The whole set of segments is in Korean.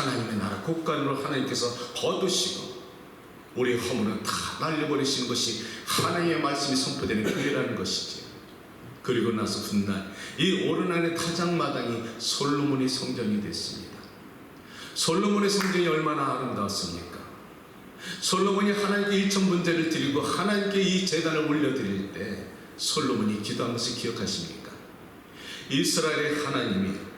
하나님의 나라 국간으로 하나님께서 거두시고 우리의 허물은 다 날려버리시는 것이 하나님의 말씀이 선포되는 교회라는 것이지. 그리고 나서 훗날 이 오르난의 타작마당이 솔로몬의 성전이 됐습니다. 솔로몬의 성전이 얼마나 아름다웠습니까? 솔로몬이 하나님께 일천 분제를 드리고 하나님께 이 재단을 올려드릴 때 솔로몬이 것을 기억하십니까? 이스라엘의 하나님이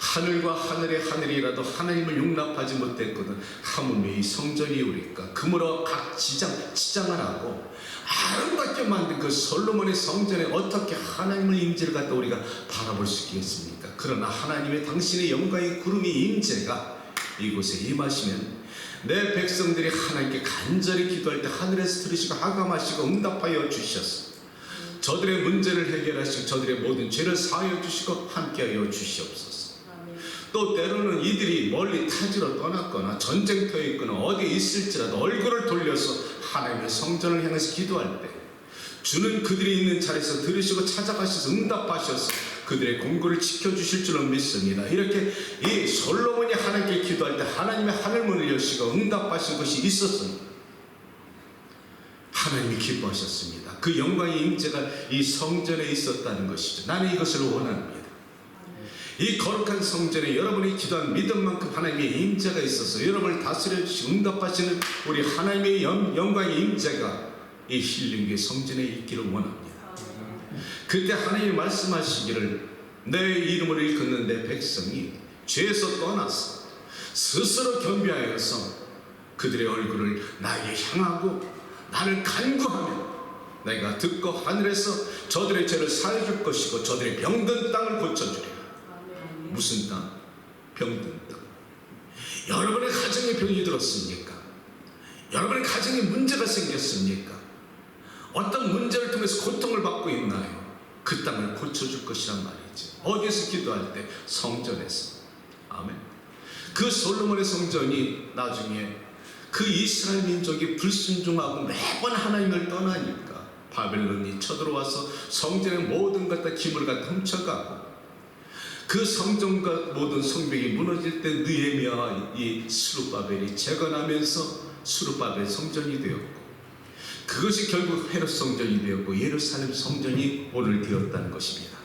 하늘과 하늘의 하늘이라도 하나님을 용납하지 못했거든 하물며 이 성전이 우리까 그므로 각 지장 지장을 하고 아름답게 만든 그 솔로몬의 성전에 어떻게 하나님의 임재를 갖다 우리가 바라볼 수 있겠습니까? 그러나 하나님의 당신의 영광의 구름이 임재가 이곳에 임하시면 내 백성들이 하나님께 간절히 기도할 때 하늘에서 들으시고 하감하시고 응답하여 주셨어. 저들의 문제를 해결하시고 저들의 모든 죄를 사하여 주시고 함께하여 주시옵소서. 또 때로는 이들이 멀리 타지로 떠났거나 전쟁터에 있거나 어디에 있을지라도 얼굴을 돌려서 하나님의 성전을 향해서 기도할 때 주는 그들이 있는 자리에서 들으시고 찾아가셔서 응답하셔서 그들의 공고를 지켜주실 줄로 믿습니다. 이렇게 이 솔로몬이 하나님께 기도할 때 하나님의 하늘문을 여시고 응답하신 것이 있었습니다. 하나님이 기뻐하셨습니다. 그 영광의 임재가 이 성전에 있었다는 것이죠. 나는 이것을 원합니다. 이 거룩한 성전에 여러분이 기도한 믿음만큼 하나님의 임재가 있어서 여러분을 다스려 주시고 응답하시는 우리 하나님의 영, 영광의 임재가 이 힐링의 성전에 있기를 원합니다. 그때 하나님이 말씀하시기를 내 이름을 일컫는 내 백성이 죄에서 떠나서 스스로 겸비하여서 그들의 얼굴을 나에게 향하고 나를 간구하면 내가 듣고 하늘에서 저들의 죄를 사해 줄 것이고 저들의 병든 땅을 고쳐주리라. 무슨 땅? 병든 땅. 여러분의 가정에 병이 들었습니까? 여러분의 가정에 문제가 생겼습니까? 어떤 문제를 통해서 고통을 받고 있나요? 그 땅을 고쳐줄 것이란 말이죠. 어디에서 기도할 때? 성전에서. 아멘. 그 솔로몬의 성전이 나중에 그 이스라엘 민족이 불순종하고 매번 하나님을 떠나니까 바벨론이 쳐들어와서 성전의 모든 것 다 기물을 갖다 훔쳐가고 그 성전과 모든 성벽이 무너질 때 느헤미야 이 수르바벨이 재건하면서 수르바벨 성전이 되었고 그것이 결국 헤롯 성전이 되었고 예루살렘 성전이 오늘 되었다는 것입니다.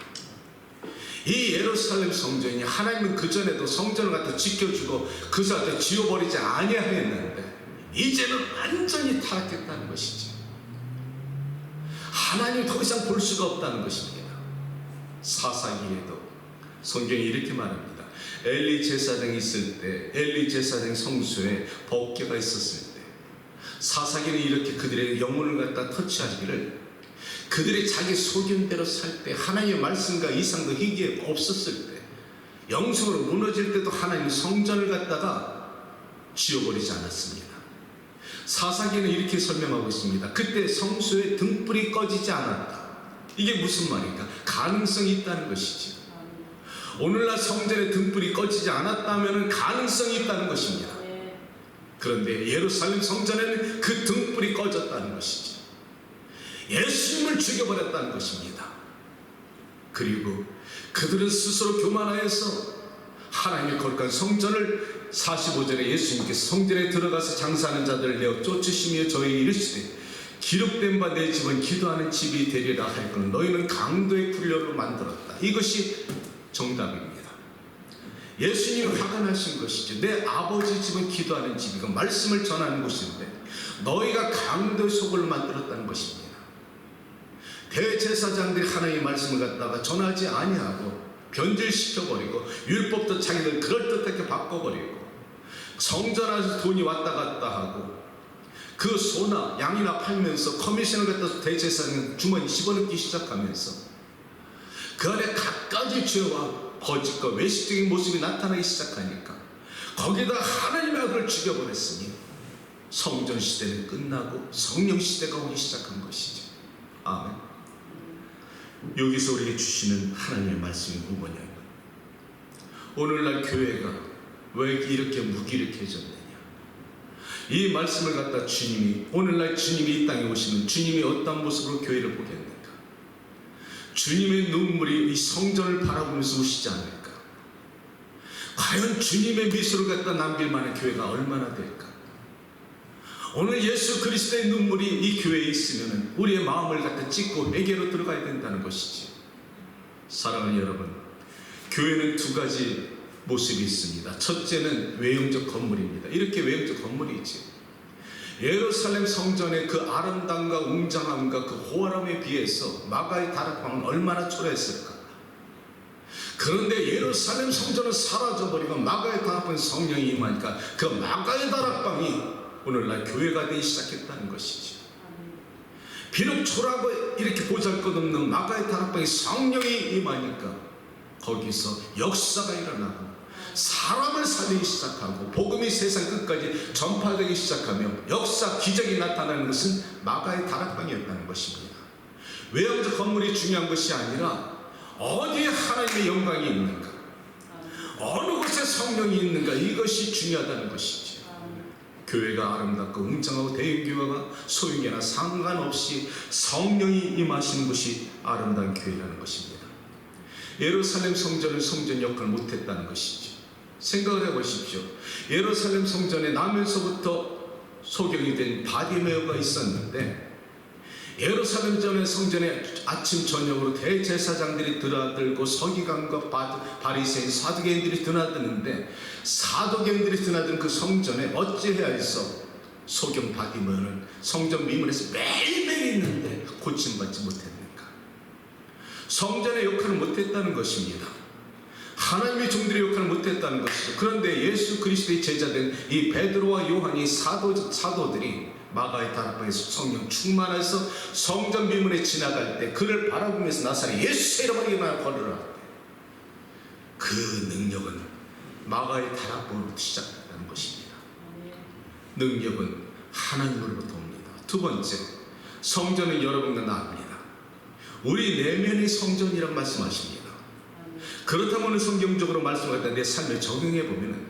이 예루살렘 성전이 하나님은 그 전에도 성전을 갖다 지켜주고 그 사람을 지워버리지 아니하였는데 이제는 완전히 타락했다는 것이지. 하나님 더 이상 볼 수가 없다는 것입니다. 사사기에도 성경이 이렇게 말합니다. 엘리 제사장이 있을 때 엘리 제사장 성소에 법궤가 있었을 때 사사기는 이렇게 그들의 영혼을 갖다 터치하기를 그들이 자기 소견대로 살 때 하나님의 말씀과 이상도 희귀에 없었을 때 영성으로 무너질 때도 하나님 성전을 갖다가 지워버리지 않았습니다. 사사기는 이렇게 설명하고 있습니다. 그때 성소의 등불이 꺼지지 않았다. 이게 무슨 말입니까? 가능성이 있다는 것이지. 오늘날 성전의 등불이 꺼지지 않았다면 가능성이 있다는 것입니다. 그런데 예루살렘 성전에는 그 등불이 꺼졌다는 것이지. 예수님을 죽여버렸다는 것입니다. 그리고 그들은 스스로 교만하여서 하나님의 거룩한 성전을 45절에 예수님께서 성전에 들어가서 장사하는 자들을 내어 쫓으시며 저희 이르시되 기록된 바 내 집은 기도하는 집이 되리라 할 것은 너희는 강도의 굴려로 만들었다. 이것이 정답입니다. 예수님 화가 나신 것이죠. 내 아버지 집은 기도하는 집이고 말씀을 전하는 곳인데 너희가 강도의 속을 만들었다는 것입니다. 대제사장들이 하나님의 말씀을 갖다가 전하지 아니하고 변질시켜버리고 율법도 자기들 그럴듯하게 바꿔버리고 성전 안에서 돈이 왔다 갔다 하고 그 소나 양이나 팔면서 커미션을 갖다 대제사장 주머니 집어넣기 시작하면서 그 안에 갖가지 죄와 거짓과 외식적인 모습이 나타나기 시작하니까 거기다 하나님의 아들을 죽여버렸으니 성전 시대는 끝나고 성령 시대가 오기 시작한 것이죠. 아멘. 여기서 우리에게 주시는 하나님의 말씀이 뭐냐면 오늘날 교회가 왜 이렇게 무기력해졌느냐 이 말씀을 갖다 주님이 오늘날 주님이 이 땅에 오시면 주님이 어떤 모습으로 교회를 보겠는가 주님의 눈물이 이 성전을 바라보면서 오시지 않을까 과연 주님의 미소를 갖다 남길 만한 교회가 얼마나 될까? 오늘 예수 그리스도의 눈물이 이 교회에 있으면 우리의 마음을 갖다 찢고 회개로 들어가야 된다는 것이지. 사랑하는 여러분, 교회는 두 가지 모습이 있습니다. 첫째는 외형적 건물입니다. 이렇게 외형적 건물이 있지. 예루살렘 성전의 그 아름다움과 웅장함과 그 호화함에 비해서 마가의 다락방은 얼마나 초라했을까? 그런데 예루살렘 성전은 사라져버리고 마가의 다락방에 성령이 임하니까 그 마가의 다락방이 오늘날 교회가 되기 시작했다는 것이죠. 비록 초라하고 이렇게 보잘것없는 마가의 다락방에 성령이 임하니까 거기서 역사가 일어나고 사람을 살리기 시작하고 복음이 세상 끝까지 전파되기 시작하며 역사 기적이 나타나는 것은 마가의 다락방이었다는 것입니다. 외형적 건물이 중요한 것이 아니라 어디에 하나님의 영광이 있는가 어느 곳에 성령이 있는가 이것이 중요하다는 것이죠. 교회가 아름답고 웅장하고 대형교회가 소유계나 상관없이 성령이 임하시는 것이 아름다운 교회라는 것입니다. 예루살렘 성전은 성전 역할을 못했다는 것이죠. 생각을 해보십시오. 예루살렘 성전에 나면서부터 소경이 된 바디메어가 있었는데 예루살렘 전의 성전에 아침 저녁으로 대제사장들이 드나들고 서기관과 바- 바리새인 사두개인들이 드나드는데 사도개인들이 드나드는 그 성전에 어찌해야 해서 소경 바디메어는 성전 미문에서 매일매일 있는데 고침받지 못했는가 성전의 역할을 못했다는 것입니다. 하나님의 종들의 역할을 못했다는 것이죠. 그런데 예수 그리스도의 제자된 이 베드로와 요한이 사도 사도들이 마가의 다락방에서 성령 충만해서 성전 미문에 지나갈 때 그를 바라보면서 나사렛 예수 이름으로 일어나 걸으라. 그 능력은 마가의 다락방으로부터 시작됐다는 것입니다. 능력은 하나님으로부터 옵니다. 두 번째, 성전은 여러분과 나입니다. 우리 내면의 성전이란 말씀하십니다. 그렇다면 성경적으로 말씀하다 내 삶에 적용해 보면은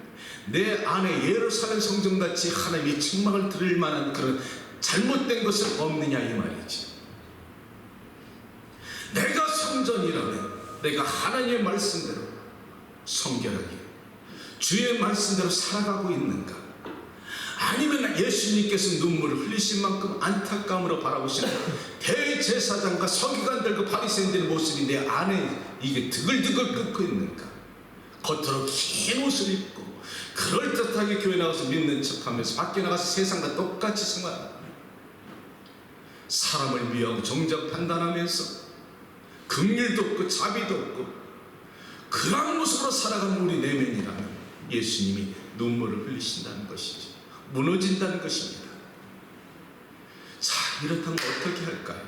내 안에 예루살렘 성전같이 하나님의 책망을 들을 만한 그런 잘못된 것은 없느냐 이 말이지. 내가 성전이라면 내가 하나님의 말씀대로 성결하게 주의 말씀대로 살아가고 있는가? 아니면 예수님께서 눈물을 흘리신 만큼 안타까움으로 바라보시는 대제사장과 서기관들과 바리새인들의 모습이 내 안에 이게 드글드글 끓고 있는가? 겉으로 긴 옷을 입고 그럴듯하게 교회 나가서 믿는 척하면서 밖에 나가서 세상과 똑같이 생활하고 사람을 미워하고 정적 판단하면서 긍휼도 없고 자비도 없고 그런 모습으로 살아가는 우리 내면이라면 예수님이 눈물을 흘리신다는 것이죠. 무너진다는 것입니다. 자, 이렇다면 어떻게 할까요?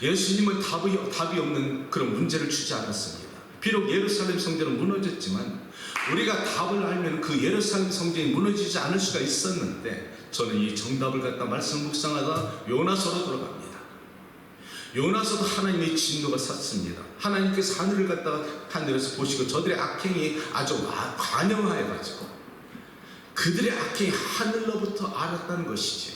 예수님은 답이, 답이 없는 그런 문제를 주지 않았습니다. 비록 예루살렘 성전은 무너졌지만 우리가 답을 알면 그 예루살렘 성전이 무너지지 않을 수가 있었는데 저는 이 정답을 갖다 말씀 묵상하다 요나서로 들어갑니다. 요나서도 하나님의 진노가 샀습니다. 하나님께서 하늘을 갖다가 하늘에서 보시고 저들의 악행이 아주 와- 관영하여 가지고 그들의 악행이 하늘로부터 알았다는 것이지.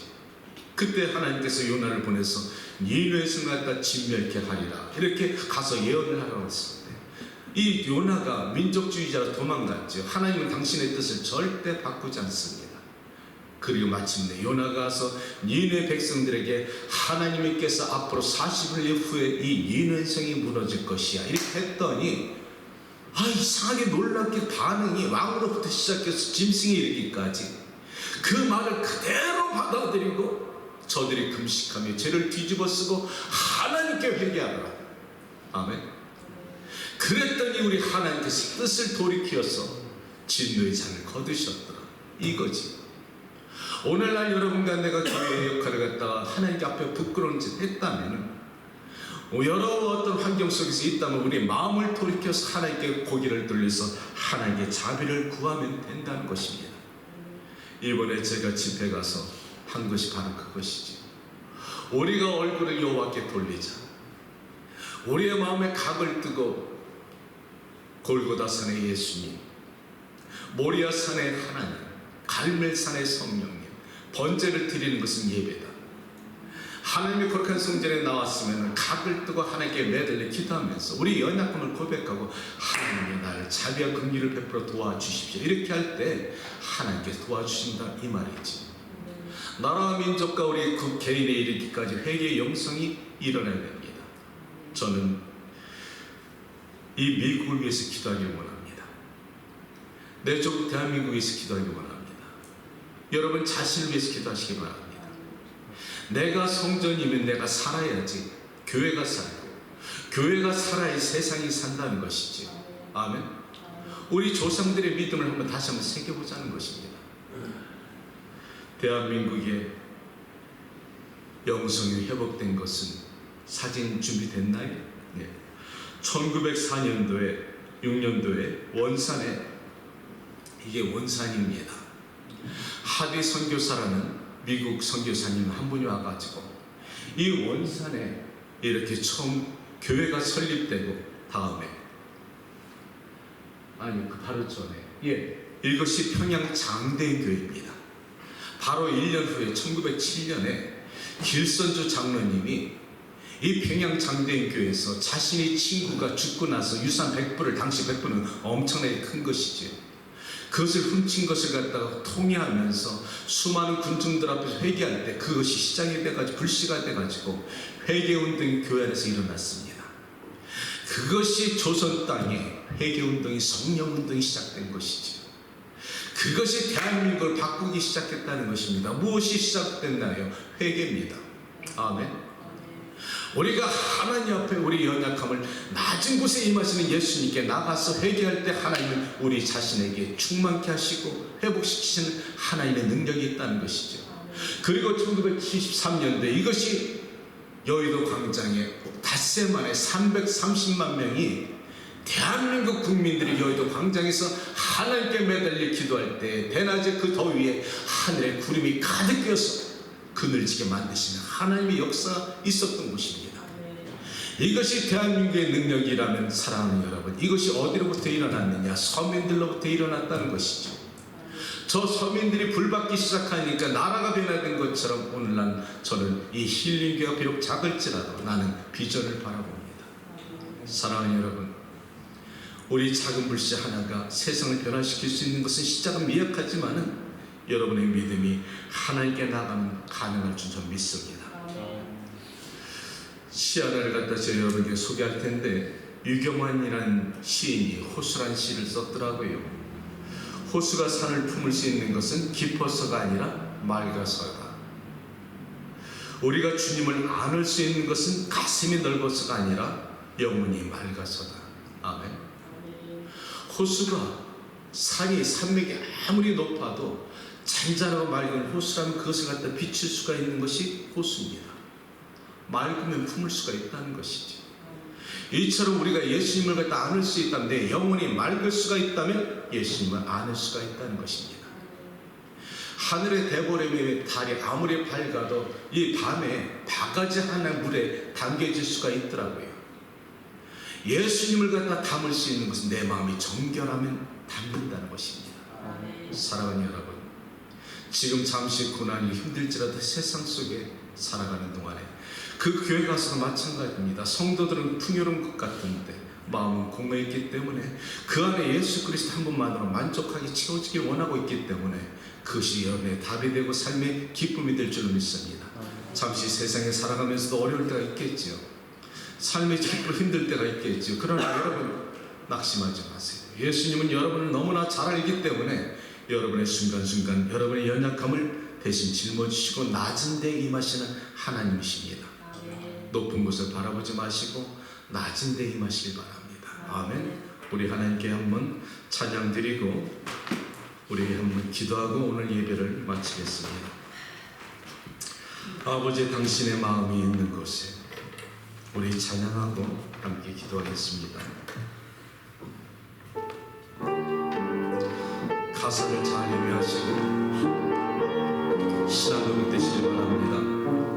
그때 하나님께서 요나를 보내서 니누의 성을 갖다 진멸케 하리라 이렇게 가서 예언을 하라고 했습니다. 이 요나가 민족주의자로 도망갔죠. 하나님은 당신의 뜻을 절대 바꾸지 않습니다. 그리고 마침내 요나가 가서 니네 백성들에게 하나님께서 앞으로 40일 후에 이 니네 성이 무너질 것이야 이렇게 했더니 아 이상하게 놀랍게 반응이 왕으로부터 시작해서 짐승에 이르기까지 그 말을 그대로 받아들이고 저들이 금식하며 죄를 뒤집어 쓰고 하나님께 회개하라. 아멘. 그랬더니 우리 하나님께서 뜻을 돌이키어서 진노의 잔을 거두셨더라. 이거지. 오늘날 여러분과 내가 교회의 역할을 갖다가 하나님께 앞에 부끄러운 짓 했다면 여러 어떤 환경 속에서 있다면 우리 마음을 돌이켜서 하나님께 고개를 돌려서 하나님께 자비를 구하면 된다는 것입니다. 이번에 제가 집회 가서 한 것이 바로 그것이지. 우리가 얼굴을 여호와께 돌리자. 우리의 마음에 각을 뜨고 골고다 산의 예수님, 모리아 산의 하나님, 갈멜산의 성령님, 번제를 드리는 것은 예배다. 하나님의 거룩한 성전에 나왔으면 각을 뜨고 하나님께 매달려 기도하면서 우리 연약함을 고백하고 하나님의 나를 자비와 긍휼을 베풀어 도와주십시오. 이렇게 할 때 하나님께서 도와주신다 이 말이지. 나라와 민족과 우리 그 개인에 이르기까지 회개의 영성이 일어나야 됩니다. 저는 이 미국을 위해서 기도하길 원합니다. 내 조국 대한민국을 위해서 기도하길 원합니다. 여러분 자신을 위해서 기도하시기 바랍니다. 내가 성전이면 내가 살아야지 교회가 살고 교회가 살아야 세상이 산다는 것이지. 아멘. 우리 조상들의 믿음을 한번 다시 한번 새겨보자는 것입니다. 대한민국의 영성이 회복된 것은 사진 준비됐나요? 네. 1904년도에 6년도에 원산에 이게 원산입니다. 하디 선교사라는 미국 선교사님 한 분이 와가지고 이 원산에 이렇게 처음 교회가 설립되고 다음에 아니 그 바로 전에 예 이것이 평양 장대인 교회입니다. 바로 1년 후에 1907년에 길선주 장로님이 이 평양 장대인 교회에서 자신의 친구가 죽고 나서 유산 100불을 당시 100불은 엄청나게 큰 것이죠. 그것을 훔친 것을 갖다가 통회하면서 수많은 군중들 앞에서 회개할 때 그것이 시작이 돼가지고 불씨가 돼가지고 회개 운동이 교회 안에서 일어났습니다. 그것이 조선 땅에 회개 운동이 성령 운동이 시작된 것이죠. 그것이 대한민국을 바꾸기 시작했다는 것입니다. 무엇이 시작됐나요? 회개입니다. 아멘. 우리가 하나님 앞에 우리 연약함을 낮은 곳에 임하시는 예수님께 나가서 회개할 때 하나님은 우리 자신에게 충만케 하시고 회복시키시는 하나님의 능력이 있다는 것이죠. 그리고 1973년도에 이것이 여의도 광장에 닷새 만에 330만 명이 대한민국 국민들이 여의도 광장에서 하나님께 매달려 기도할 때 대낮에 그 더위에 하늘에 구름이 가득 끼어서 그늘지게 만드시는 하나님의 역사가 있었던 곳입니다. 이것이 대한민국의 능력이라면 사랑하는 여러분 이것이 어디로부터 일어났느냐? 서민들로부터 일어났다는 것이죠. 저 서민들이 불받기 시작하니까 나라가 변화된 것처럼 오늘날 저는 이 힐링교가 비록 작을지라도 나는 비전을 바라봅니다. 사랑하는 여러분 우리 작은 불씨 하나가 세상을 변화시킬 수 있는 것은 시작은 미약하지만은 여러분의 믿음이 하나님께 나가면 가능할 줄 저는 믿습니다 시 하나를 갖다 제가 여러분에게 소개할 텐데 유경환이라는 시인이 호수란 시를 썼더라고요. 호수가 산을 품을 수 있는 것은 깊어서가 아니라 맑아서다. 우리가 주님을 안을 수 있는 것은 가슴이 넓어서가 아니라 영혼이 맑아서다. 아멘. 호수가 산이 산맥이 아무리 높아도 잔잔하고 맑은 호수라면 그것을 갖다 비칠 수가 있는 것이 호수입니다. 맑으면 품을 수가 있다는 것이죠. 이처럼 우리가 예수님을 갖다 안을 수 있다면 내 영혼이 맑을 수가 있다면 예수님을 안을 수가 있다는 것입니다. 하늘의 대보름의 달이 아무리 밝아도 이 밤에 바가지 하나 물에 담겨질 수가 있더라고요. 예수님을 갖다 담을 수 있는 것은 내 마음이 정결하면 담는다는 것입니다. 사랑하는 여러분, 지금 잠시 고난이 힘들지라도 세상 속에 살아가는 동안에 그 교회 가서도 마찬가지입니다. 성도들은 풍요로운 것 같은데 마음은 공허했기 때문에 그 안에 예수 그리스도 한 분만으로 만족하게 채워지길 원하고 있기 때문에 그것이 여러분의 답이 되고 삶의 기쁨이 될 줄로 믿습니다. 잠시 세상에 살아가면서도 어려울 때가 있겠지요. 삶의 기쁨 힘들 때가 있겠지요. 그러나 여러분 낙심하지 마세요. 예수님은 여러분을 너무나 잘 알기 때문에 여러분의 순간순간 여러분의 연약함을 대신 짊어지시고 낮은 데 임하시는 하나님이십니다. 높은 곳을 바라보지 마시고 낮은 데 임하시길 바랍니다. 아멘. 우리 하나님께 한번 찬양 드리고 우리 한번 기도하고 오늘 예배를 마치겠습니다. 아버지 당신의 마음이 있는 곳에 우리 찬양하고 함께 기도하겠습니다. 가사를 잘 예매하시고 신앙으로 되시기 바랍니다.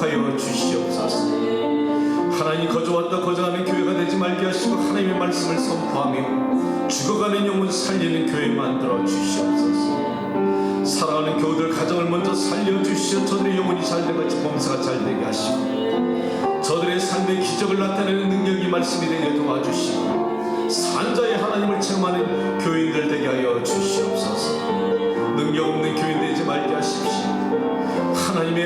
축복하여 주시옵소서. 하나님 거저왔다 거저하는 교회가 되지 말게 하시고 하나님의 말씀을 선포하며 죽어가는 영혼 살리는 교회 만들어 주시옵소서. 사랑하는 교우들 가정을 먼저 살려 주시어 저들의 영혼이 잘되고 범사가 잘되게 하시고 저들의 삶의 기적을 나타내는 능력이 말씀이 되게 도와주시고 산자의 하나님을 체험하는 교인들 되게 하여 주시옵소서. 능력 없는 교인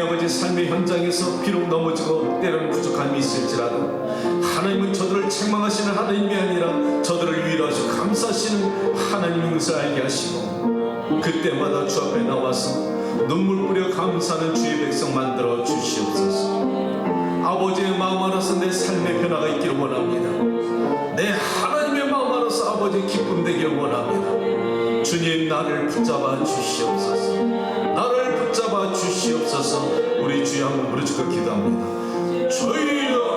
아버지 삶의 현장에서 비록 넘어지고 때로는 부족함이 있을지라도 하나님은 저들을 책망하시는 하나님이 아니라 저들을 위로하시고 감사하시는 하나님인 것을 알게 하시고 그때마다 주 앞에 나와서 눈물 뿌려 감사하는 주의 백성 만들어 주시옵소서. 아버지의 마음 알아서 내 삶의 변화가 있기를 원합니다. 내 하나님의 마음 알아서 아버지의 기쁨 되기를 원합니다. 주님 나를 붙잡아 주시옵소서 나를 붙잡아 주시옵소서. 우리 주여 한번 부르짖고 기도합니다. 주여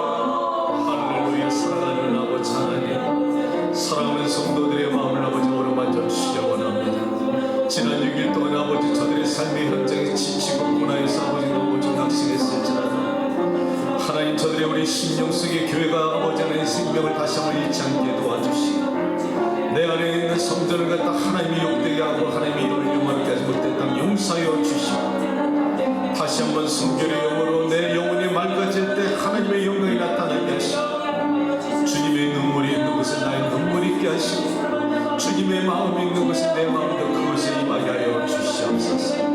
한번 성결의 영으로 내 영혼이 맑아질 때 하나님의 영광이 나타나게 하시고 주님의 눈물이 있는 곳에 나의 눈물이 있게 하시고 주님의 마음이 있는 곳에 내 마음도 그곳에 임하게 하여 주시옵소서.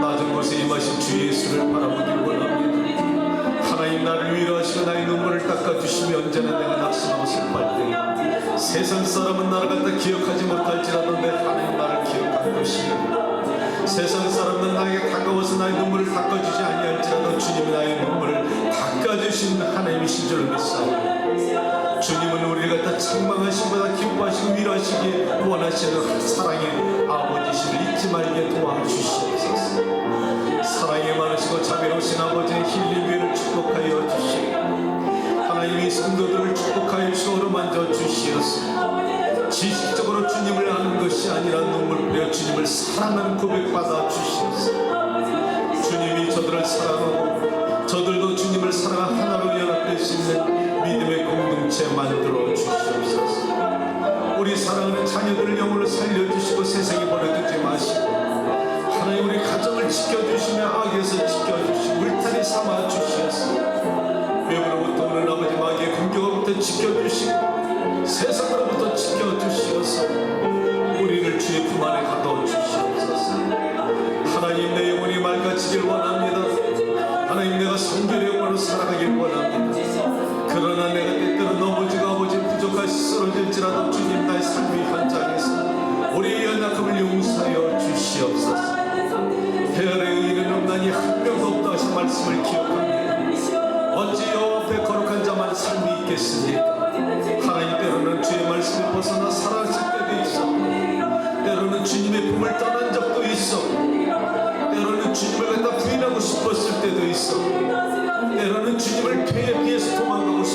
낮은 곳에 임하신 주 예수를 바라보길 원합니다. 하나님 나를 위로하시고 나의 눈물을 닦아주시며 언제나 내가 낙심하고 슬퍼할 때 세상 사람은 나를 갖다 기억하지 못할지라도 내 하나님 나를 기억할 것이며 세상 사람은 나에게 다가와서 나의 눈물을 닦아주지 아니할지라도 주님이 나의 눈물을 닦아주신 하나님이신 줄 믿사오니 주님은 우리를 갖다 책망하시보다 기뻐하시고 위로하시기 원하시는 사랑의 아버지심을 잊지 말게 도와주시옵소서. 사랑이 많으시고 자비로우신 아버지의 힐링 위를 축복하여 주시고 하나님이 성도들을 축복하여 주어로 만져 주시옵소서 지식적으로 주님을 아는 것이 아니라 눈물 뿌려 주님을 사랑하는 고백 받아 주시옵소서 주님이 저들을 사랑하고